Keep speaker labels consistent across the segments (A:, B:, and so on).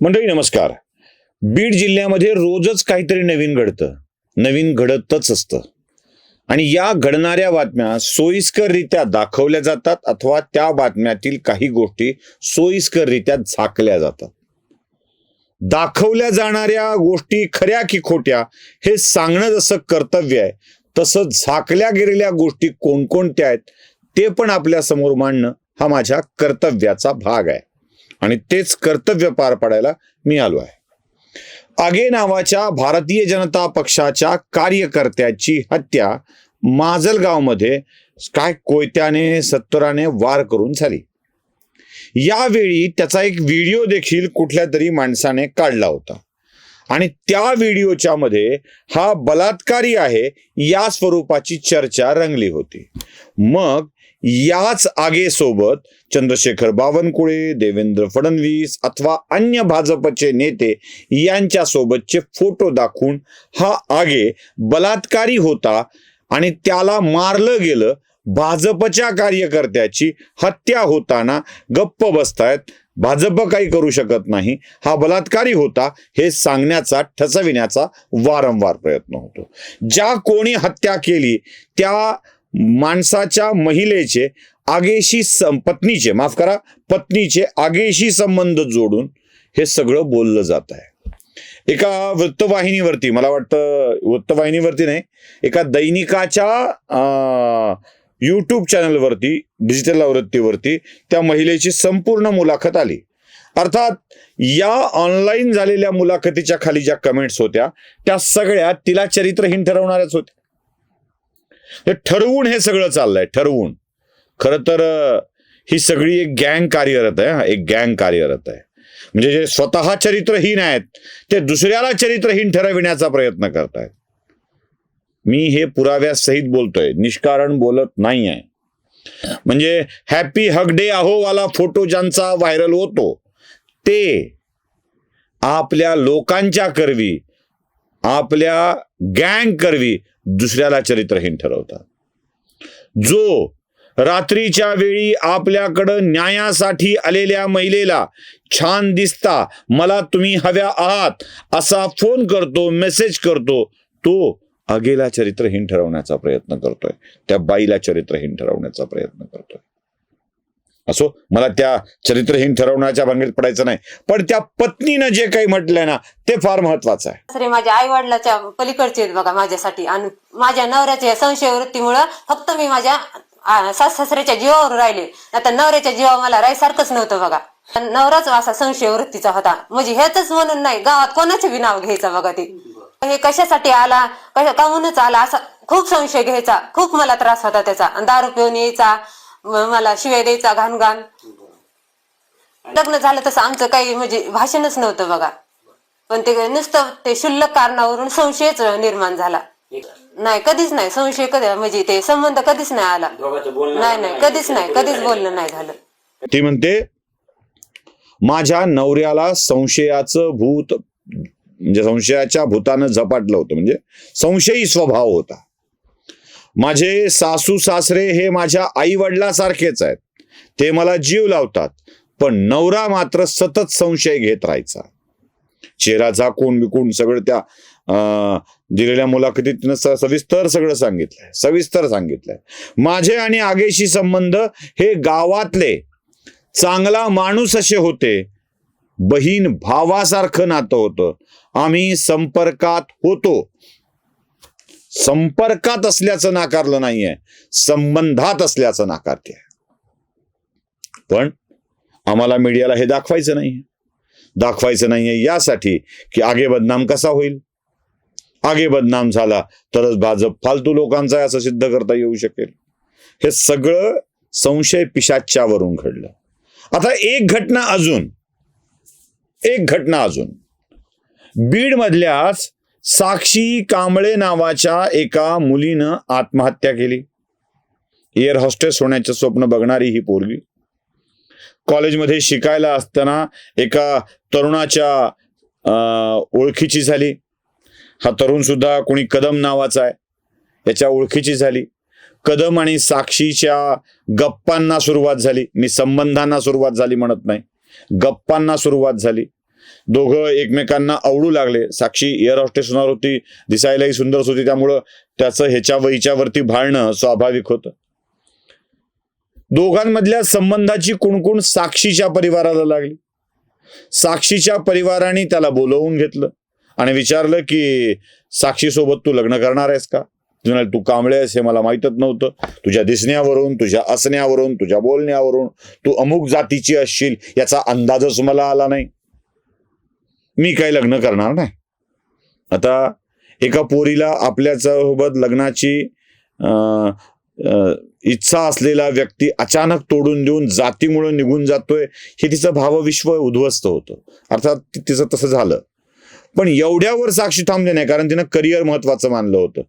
A: मंडळी नमस्कार. बीड जिल्ह्यामध्ये रोजच काहीतरी नवीन घडतं. नवीन घडतच असतं. आणि या घडणाऱ्या बातम्या सोयीस्कररित्या दाखवल्या जातात अथवा त्या बातम्यातील काही गोष्टी सोयीस्कररित्या झाकल्या जातात. दाखवल्या जाणाऱ्या गोष्टी खऱ्या की खोट्या हे सांगणं जसं कर्तव्य आहे तसं झाकल्या गेलेल्या गोष्टी कोणकोणत्या आहेत ते पण आपल्यासमोर मांडणं हा माझ्या कर्तव्याचा भाग आहे. आणि तेच कर्तव्य पार पाडायला मी आलो आहे. आगे नावाच्या भारतीय जनता पक्षाच्या कार्यकर्त्याची हत्या माजलगावमध्ये काय कोयत्याने सत्तराने वार करून झाली. यावेळी त्याचा एक व्हिडिओ देखील कुठल्या तरी माणसाने काढला होता. आणि त्या व्हिडिओच्या मध्ये हा बलात्कारी आहे या स्वरूपाची चर्चा रंगली होती. मग याच आगेसोबत चंद्रशेखर बावनकुळे देवेंद्र फडणवीस अथवा अन्य भाजपचे नेते यांच्या सोबतचे फोटो दाखवून हा आगे बलात्कारी होता आणि त्याला मारलं गेलं. भाजपच्या कार्यकर्त्याची हत्या होताना गप्प बसतायत. भाजप काही करू शकत नाही. हा बलात्कारी होता हे सांगण्याचा ठसविण्याचा वारंवार प्रयत्न होतो. ज्या कोणी हत्या केली त्या माणसाच्या महिलेचे आगेशी सं- पत्नीचे माफ करा पत्नीचे आगेशी संबंध जोडून हे सगळं बोललं जात आहे. एका वृत्तवाहिनीवरती मला वाटतं वृत्तवाहिनीवरती नाही एका दैनिकाच्या यूट्यूब चॅनलवरती डिजिटल आवृत्तीवरती त्या महिलेची संपूर्ण मुलाखत आली. अर्थात या ऑनलाईन झालेल्या मुलाखतीच्या खाली ज्या कमेंट्स होत्या त्या सगळ्या तिला चरित्रहीन ठरवणाऱ्याच होत्या. तर ठरवून हे सगळं चाललंय ठरवून. खरं तर ही सगळी एक गँग कार्यरत आहे हा, एक गँग कार्यरत आहे. म्हणजे जे स्वतः चरित्रहीन आहेत ते दुसऱ्याला चरित्रहीन ठरविण्याचा प्रयत्न करतायत. मी हे पुराव्यासहित बोलतोय निष्कारण बोलत नाही आहे म्हणजे हॅपी हग डे अहोवाला फोटो ज्यांचा व्हायरल होतो ते आपल्या लोकांच्या करवी आपल्या गँग करवी दुसऱ्याला चरित्रहीन ठरवतात जो रात्रीच्या वेळी आपल्याकडं न्यायासाठी आलेल्या महिलेला छान दिसता मला तुम्ही हव्या आहात असा फोन करतो मेसेज करतो तो आगेला चरित्रहीन ठरवण्याचा प्रयत्न करतोय. त्या बाईला चरित्रहीन ठरवण्याचा प्रयत्न करतोय. असो मला त्या चरित्रहीन ठरवण्याच्या भांगेत पडायचं नाही. पण त्या पत्नीनं जे काही म्हटलंय ना ते फार महत्वाचं आहे.
B: सासरे माझ्या आई वडिलाच्या पलीकडचे आहेत बघा माझ्यासाठी. आणि माझ्या नवऱ्याच्या संशय वृत्तीमुळं फक्त मी माझ्या सास सासऱ्याच्या जीवावर राहिले. आता नवऱ्याच्या जीवावर मला राहायसारखंच नव्हतं बघा. नवराच असा संशय वृत्तीचा होता. म्हणजे हेच म्हणून नाही गावात कोणाचे बी नाव घ्यायचं बघा ते. हे कशासाठी आला कशा काहूनच आला असा खूप संशय घ्यायचा. खूप मला त्रास होता त्याचा. दारू पिऊन यायचा. म- मला शिवाय द्यायचा घाण घाण. लग्न झालं तसं आमचं काही म्हणजे भाषणच नव्हतं बघा. पण ते नुसतं ते क्षुल्लक कारणावरून संशयच निर्माण झाला. नाही कधीच नाही. संशय कधी म्हणजे ते संबंध कधीच नाही आला. नाही नाही कधीच नाही कधीच बोलणं नाही झालं.
A: ती म्हणते माझ्या नवऱ्याला संशयाचं भूत म्हणजे संशयाच्या भूतानं झपाटलं होतं. म्हणजे संशयी स्वभाव होता. माझे सासू सासरे हे माझ्या आई वडिलासारखेच आहेत. ते मला जीव लावतात पण नवरा मात्र सतत संशय घेत राहायचा. चेहरा झाकून विकून सगळं त्या अं, दिलेल्या मुलाखतीत तिनं सविस्तर सगळं सांगितलंय सविस्तर सांगितलंय. माझे आणि आगेशी संबंध हे गावातले चांगला माणूस असे होते बहीण भावासारखं नातं होतं. आम्ही संपर्कात होतो. संपर्कात असल्याचं नाकारलं नाहीये. संबंधात असल्याचं नाकारते. पण आम्हाला मीडियाला हे दाखवायचं नाहीये. दाखवायचं नाहीये यासाठी की आगे बदनाम कसा होईल? आगे बदनाम झाला तरच भाजप फालतू लोकांचा असं सिद्ध करता येऊ शकेल. हे सगळं संशय पिशाच्यावरून घडलं. आता एक घटना अजून. एक घटना अजून. बीड मधल्याच साक्षी कांबळे नावाच्या एका मुलीनं आत्महत्या केली. एअर हॉस्टेस होण्याचं स्वप्न बघणारी ही पोरगी. कॉलेजमध्ये शिकायला असताना एका तरुणाच्या ओळखीची झाली. हा तरुण सुद्धा कोणी कदम नावाचा आहे. याच्या ओळखीची झाली. कदम आणि साक्षीच्या गप्पांना सुरुवात झाली. मी संबंधांना सुरुवात झाली म्हणत नाही. गप्पांना सुरुवात झाली. दोघं एकमेकांना आवडू लागले. साक्षी एअर हॉस्टेस होणार होती दिसायलाही सुंदर होती. त्यामुळं त्याचं ह्याच्या वहीच्यावरती भाळणं स्वाभाविक होतं. दोघांमधल्या संबंधाची कुणकुण साक्षीच्या परिवाराला लागली. साक्षीच्या परिवाराने त्याला बोलवून घेतलं आणि विचारलं की साक्षीसोबत तू लग्न करणार आहेस का? तू कांबळे आहेस हे मला माहीतच नव्हतं. तुझ्या दिसण्यावरून तुझ्या असण्यावरून तुझ्या बोलण्यावरून तू अमुक जातीची असशील. याचा अंदाजच मला आला नाही. मी काय लग्न करणार नाही. आता एका पोरीला आपल्यासोबत लग्नाची अं, इच्छा असलेला व्यक्ती अचानक तोडून देऊन जातीमुळे निघून जातोय हे तिचं भावविश्व उद्ध्वस्त होतं. अर्थात तिचं तसं झालं. पण एवढ्यावर साक्षी थांबले नाही कारण तिनं करिअर महत्वाचं मानलं होतं.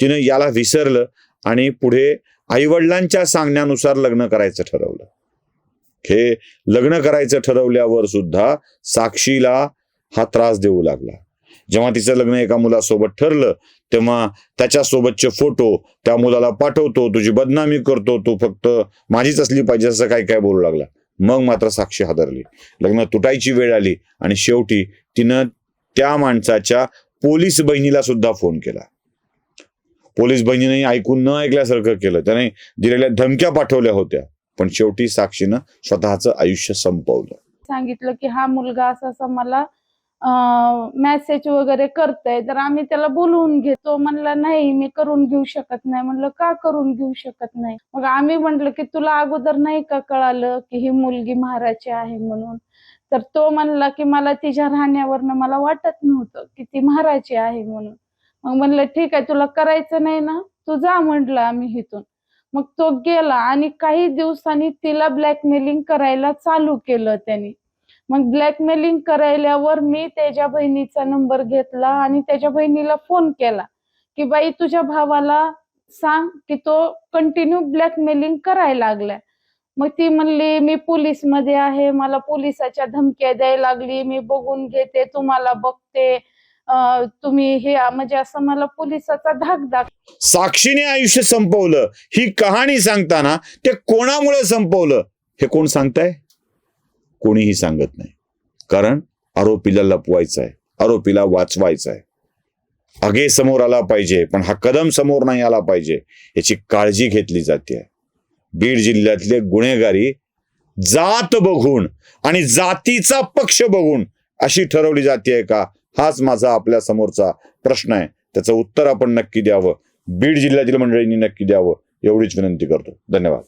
A: तिनं याला विसरलं आणि पुढे आईवडिलांच्या सांगण्यानुसार लग्न करायचं ठरवलं. हे लग्न करायचं ठरवल्यावर सुद्धा साक्षीला हा त्रास देऊ लागला. जेव्हा तिचं लग्न एका मुलासोबत ठरलं तेव्हा त्याच्यासोबतचे फोटो त्या मुलाला पाठवतो तुझी बदनामी करतो तू फक्त माझीच असली पाहिजे असं काय काय बोलू लागला. मग मात्र साक्षी हादरली. लग्न तुटायची वेळ आली आणि शेवटी तिनं त्या माणसाच्या पोलीस बहिणीला सुद्धा फोन केला. पोलीस बहिणीने ऐकून न ऐकल्यासारखं केलं. त्याने दिलेल्या धमक्या पाठवल्या होत्या पण शेवटी साक्षीनं स्वतःचं आयुष्य संपवलं.
C: सांगितलं की हा मुलगा असा असा मला मेसेज वगैरे करताय तर आम्ही त्याला बोलवून घेतो. म्हणला नाही मी करून घेऊ शकत नाही. म्हणलं का करून घेऊ शकत नाही? मग आम्ही म्हटलं की तुला अगोदर नाही का कळालं की ही मुलगी महाराजची आहे म्हणून? तर तो म्हणला की मला तिच्या राहण्यावरनं मला वाटत नव्हतं की ती महाराची आहे म्हणून. मग म्हणलं ठीक आहे तुला करायचं नाही ना? तू जा म्हटलं आम्ही इथून. मग तो गेला आणि काही दिवसांनी तिला ब्लॅकमेलिंग करायला चालू केलं त्यांनी. मग ब्लॅकमेलिंग करायल्यावर मी त्याच्या बहिणीचा नंबर घेतला आणि त्याच्या बहिणीला फोन केला की बाई तुझ्या भावाला सांग की तो कंटिन्यू ब्लॅकमेलिंग करायला लागलाय. मग ती म्हणली मी पोलीसमध्ये आहे मला पोलिसाच्या धमक्या द्यायला लागली मी बघून घेते तुम्हाला बघते तुम्ही हे म्हणजे असं मला पोलिसाचा धाक दाख
A: साक्षीने आयुष्य संपवलं. ही कहाणी सांगताना ते कोणामुळे संपवलं? हे कोण सांगताय? कोणीही सांगत नाही. कारण आरोपीला लपवायचं आहे आरोपीला वाचवायचं आहे आगे समोर आला पाहिजे पण हा कदम समोर नाही आला पाहिजे याची काळजी घेतली जाते. बीड जिल्ह्यातले गुन्हेगारी जात बघून आणि जातीचा पक्ष बघून अशी ठरवली जाते का? हाच माझा आपल्या समोरचा प्रश्न आहे. त्याचं उत्तर आपण नक्की द्यावं. बीड जिल्ह्यातील मंडळींनी नक्की द्यावं. एवढीच विनंती करतो. धन्यवाद.